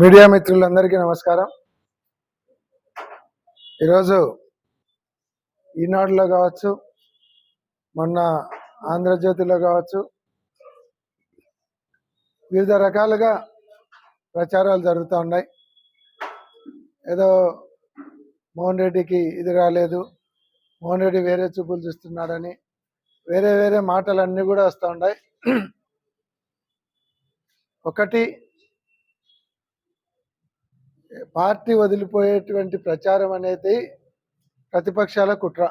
Media మిత్రులందరికీ నమస్కారం. ఈరోజు ఈనాడులో కావచ్చు మొన్న ఆంధ్రజ్యోతిలో కావచ్చు వివిధ రకాలుగా ప్రచారాలు జరుగుతూ ఉన్నాయి. ఏదో మోహన్ రెడ్డికి ఇది రాలేదు మోహన్ రెడ్డి వేరే చూపులు చూస్తున్నాడని వేరే వేరే మాటలన్నీ కూడా వస్తూ ఉన్నాయి. ఒకటి పార్టీ వదిలిపోయేటువంటి ప్రచారం అనేది ప్రతిపక్షాల కుట్ర.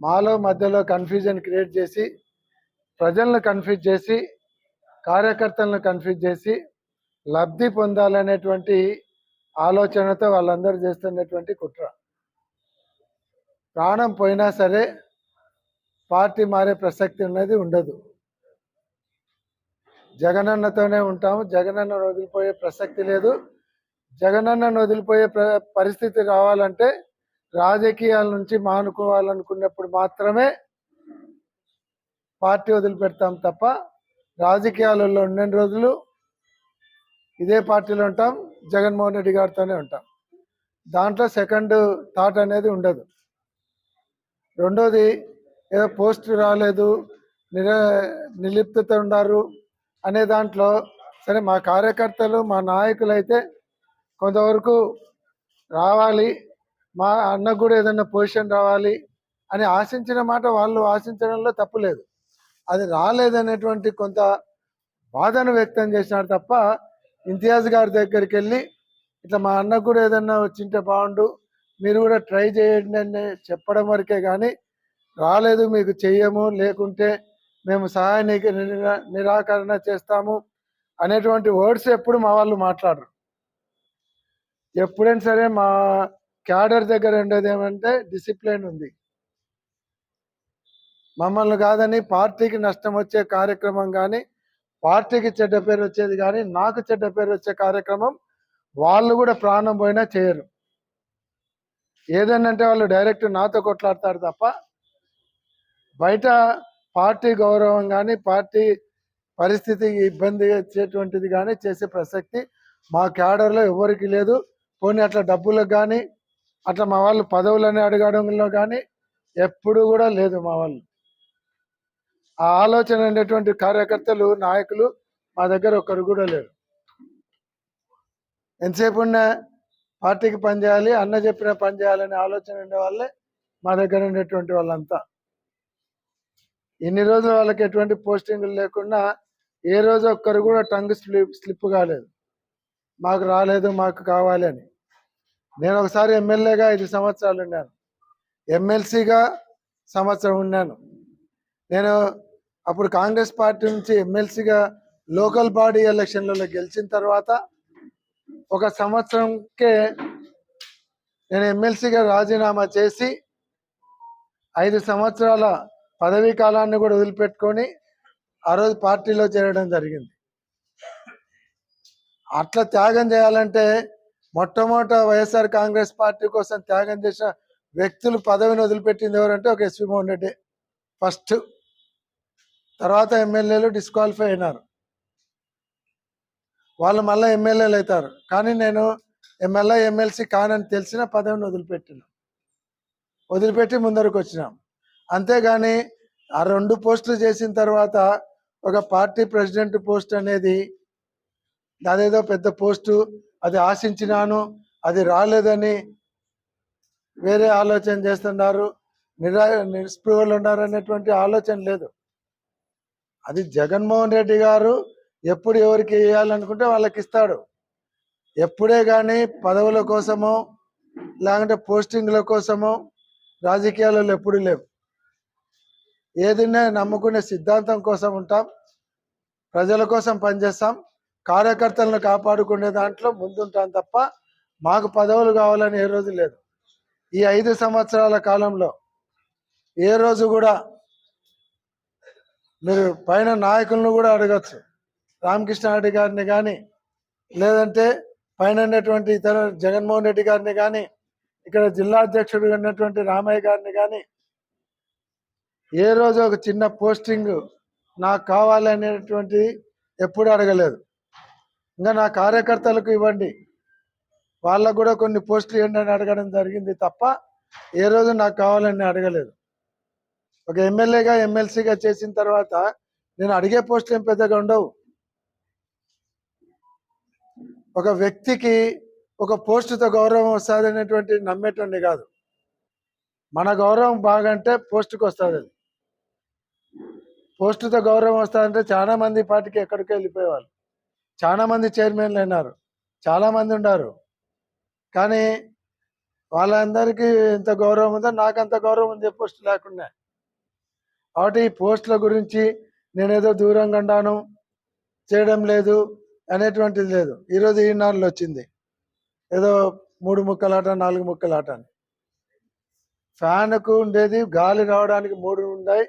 మాలో మధ్యలో కన్ఫ్యూజన్ క్రియేట్ చేసి ప్రజలను కన్ఫ్యూజ్ చేసి కార్యకర్తలను కన్ఫ్యూజ్ చేసి లబ్ధి పొందాలనేటువంటి ఆలోచనతో వాళ్ళందరూ చేస్తున్నటువంటి కుట్ర. ప్రాణం పోయినా సరే పార్టీ మారే ప్రసక్తి ఉన్నది ఉండదు. జగనన్నతోనే ఉంటాము. జగనన్న వదిలిపోయే ప్రసక్తి లేదు. జగనన్నను వదిలిపోయే ప్ర- పరిస్థితి రావాలంటే రాజకీయాల నుంచి మానుకోవాలనుకున్నప్పుడు మాత్రమే పార్టీ వదిలిపెడతాం తప్ప రాజకీయాలలో ఉన్న రోజులు ఇదే పార్టీలో ఉంటాం జగన్మోహన్ రెడ్డి గారితోనే ఉంటాం. దాంట్లో సెకండ్ థాట్ అనేది ఉండదు. రెండోది ఏదో పోస్ట్ రాలేదు నిర నిర్లిప్తత ఉన్నారు అనే దాంట్లో సరే మా కార్యకర్తలు మా నాయకులు అయితే కొంతవరకు రావాలి. మా అన్నకు కూడా ఏదైనా పొజిషన్ రావాలి అని ఆశించిన మాట వాళ్ళు ఆశించడంలో తప్పు లేదు. అది రాలేదనేటువంటి కొంత బాధను వ్యక్తం చేసినారు తప్ప ఇంతియాజ్ గారి దగ్గరికి వెళ్ళి ఇట్లా మా అన్నకు కూడా ఏదన్నా వచ్చింటే బాగుండు మీరు కూడా ట్రై చేయండి అని చెప్పడం వరకే కానీ రాలేదు మీకు చెయ్యము లేకుంటే మేము సహాయ నిరా- నిరాకరణ చేస్తాము అనేటువంటి వర్డ్స్ ఎప్పుడు మా వాళ్ళు మాట్లాడరు. ఎప్పుడైనా సరే మా క్యాడర్ దగ్గర ఉండేది ఏమంటే డిసిప్లిన్ ఉంది. మమ్మల్ని కాదని పార్టీకి నష్టం వచ్చే కార్యక్రమం కానీ పార్టీకి చెడ్డ పేరు వచ్చేది కానీ నాకు చెడ్డ పేరు వచ్చే కార్యక్రమం వాళ్ళు కూడా ప్రాణం పోయినా చేయరు. ఏదన్నంటే వాళ్ళు డైరెక్ట్ నాతో కొట్లాడతారు తప్ప బయట పార్టీ గౌరవం కానీ పార్టీ పరిస్థితికి ఇబ్బంది వచ్చేటువంటిది కానీ చేసే ప్రసక్తి మా క్యాడర్లో ఎవరికి లేదు. పోనీ అట్లా డబ్బులకు కానీ అట్లా మా వాళ్ళు పదవులని అడగడంలో కానీ ఎప్పుడు కూడా లేదు మా వాళ్ళు. ఆ ఆలోచన ఉండేటువంటి కార్యకర్తలు నాయకులు మా దగ్గర ఒక్కరు కూడా లేరు. ఎంతసేపు ఉన్న పార్టీకి పనిచేయాలి అన్న చెప్పిన పని చేయాలనే ఆలోచన ఉండే వాళ్ళే మా దగ్గర ఉండేటువంటి వాళ్ళంతా. ఇన్ని రోజులు వాళ్ళకి ఎటువంటి పోస్టింగ్లు లేకుండా ఏ రోజు ఒక్కరు కూడా టంగ్ స్లిప్ స్లిప్ కాలేదు. మాకు రాలేదు మాకు కావాలి అని. నేను ఒకసారి ఎమ్మెల్యేగా ఐదు సంవత్సరాలు ఉన్నాను. ఎమ్మెల్సీగా సంవత్సరం ఉన్నాను. నేను అప్పుడు కాంగ్రెస్ పార్టీ నుంచి ఎమ్మెల్సీగా లోకల్ బాడీ ఎలక్షన్లలో గెలిచిన తర్వాత ఒక సంవత్సరంకే నేను ఎమ్మెల్సీగా రాజీనామా చేసి ఐదు సంవత్సరాల పదవీ కాలాన్ని కూడా వదిలిపెట్టుకొని ఆ రోజు పార్టీలో చేరడం జరిగింది. అట్లా త్యాగం చేయాలంటే మొట్టమొదట వైఎస్ఆర్ కాంగ్రెస్ పార్టీ కోసం త్యాగం చేసిన వ్యక్తులు పదవిని వదిలిపెట్టింది ఎవరంటే ఒక ఎస్వి మోహన్ రెడ్డి. ఫస్ట్. తర్వాత ఎమ్మెల్యేలు డిస్క్వాలిఫై అయినారు. వాళ్ళు మళ్ళీ ఎమ్మెల్యేలు అవుతారు. కానీ నేను ఎమ్మెల్యే ఎమ్మెల్సీ కానని తెలిసిన పదవిని వదిలిపెట్టిన. వదిలిపెట్టి ముందరకు వచ్చినాం. అంతేగాని ఆ రెండు పోస్టులు చేసిన తర్వాత ఒక పార్టీ ప్రెసిడెంట్ పోస్ట్ అనేది నాదేదో పెద్ద పోస్టు అది ఆశించినాను అది రాలేదని వేరే ఆలోచన చేస్తున్నారు నిరా నిస్పృహలు ఉన్నారు అనేటువంటి ఆలోచన లేదు. అది జగన్మోహన్ రెడ్డి గారు ఎప్పుడు ఎవరికి వేయాలనుకుంటే వాళ్ళకి ఇస్తాడు ఎప్పుడే కానీ పదవుల కోసమో లేకుంటే పోస్టింగ్ల కోసమో రాజకీయాలలో ఎప్పుడు లేవు. ఏదైనా నమ్ముకునే సిద్ధాంతం కోసం ఉంటాం ప్రజల కోసం పనిచేస్తాం కార్యకర్తలను కాపాడుకునే దాంట్లో ముందుంటాం తప్ప మాకు పదవులు కావాలని ఏ రోజు లేదు. ఈ ఐదు సంవత్సరాల కాలంలో ఏ రోజు కూడా మీరు పైన నాయకులను కూడా అడగచ్చు. రామకృష్ణారెడ్డి గారిని కానీ లేదంటే పైన ఉన్నటువంటి ఇతర జగన్మోహన్ రెడ్డి గారిని కానీ ఇక్కడ జిల్లా అధ్యక్షుడు ఉన్నటువంటి రామయ్య గారిని కానీ ఏ రోజు ఒక చిన్న పోస్టింగ్ నాకు కావాలి అనేటువంటిది ఎప్పుడు అడగలేదు. ఇంకా నా కార్యకర్తలకు ఇవ్వండి. వాళ్ళకు కూడా కొన్ని పోస్టులు ఇవ్వండి అని అడగడం జరిగింది తప్ప ఏ రోజు నాకు కావాలని అడగలేదు. ఒక ఎమ్మెల్యేగా ఎమ్మెల్సీగా చేసిన తర్వాత నేను అడిగే పోస్టులు ఏం పెద్దగా ఉండవు. ఒక వ్యక్తికి ఒక పోస్టుతో గౌరవం వస్తుంది అనేటువంటి నమ్మేటండి కాదు. మన గౌరవం బాగంటే పోస్టుకు వస్తుంది అది. పోస్టుతో గౌరవం వస్తుందంటే చాలా మంది ఈ పార్టీకి ఎక్కడికి వెళ్ళిపోయేవాళ్ళు. చాలా మంది చైర్మన్లు ఉన్నారు చాలా మంది ఉన్నారు కానీ వాళ్ళందరికీ ఎంత గౌరవం ఉందో? నాకు అంత గౌరవం ఉంది? పోస్ట్ లేకుండా. కాబట్టి ఈ పోస్టుల గురించి నేనేదో దూరంగా ఉన్నాను చేయడం లేదు అనేటువంటిది లేదు. ఈరోజు ఈనాడులో వచ్చింది. ఏదో మూడు ముక్కలాట నాలుగు ముక్కలాట అని. ఫ్యాన్కు ఉండేది గాలి రావడానికి మూడు ఉన్నాయి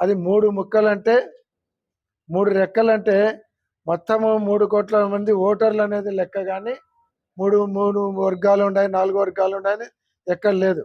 అది మూడు ముక్కలంటే మూడు రెక్కలంటే మొత్తము మూడు కోట్ల మంది ఓటర్లు అనేది లెక్క కానీ మూడు మూడు వర్గాలు ఉన్నాయి నాలుగు వర్గాలు ఉన్నాయని ఎక్కడ లేదు.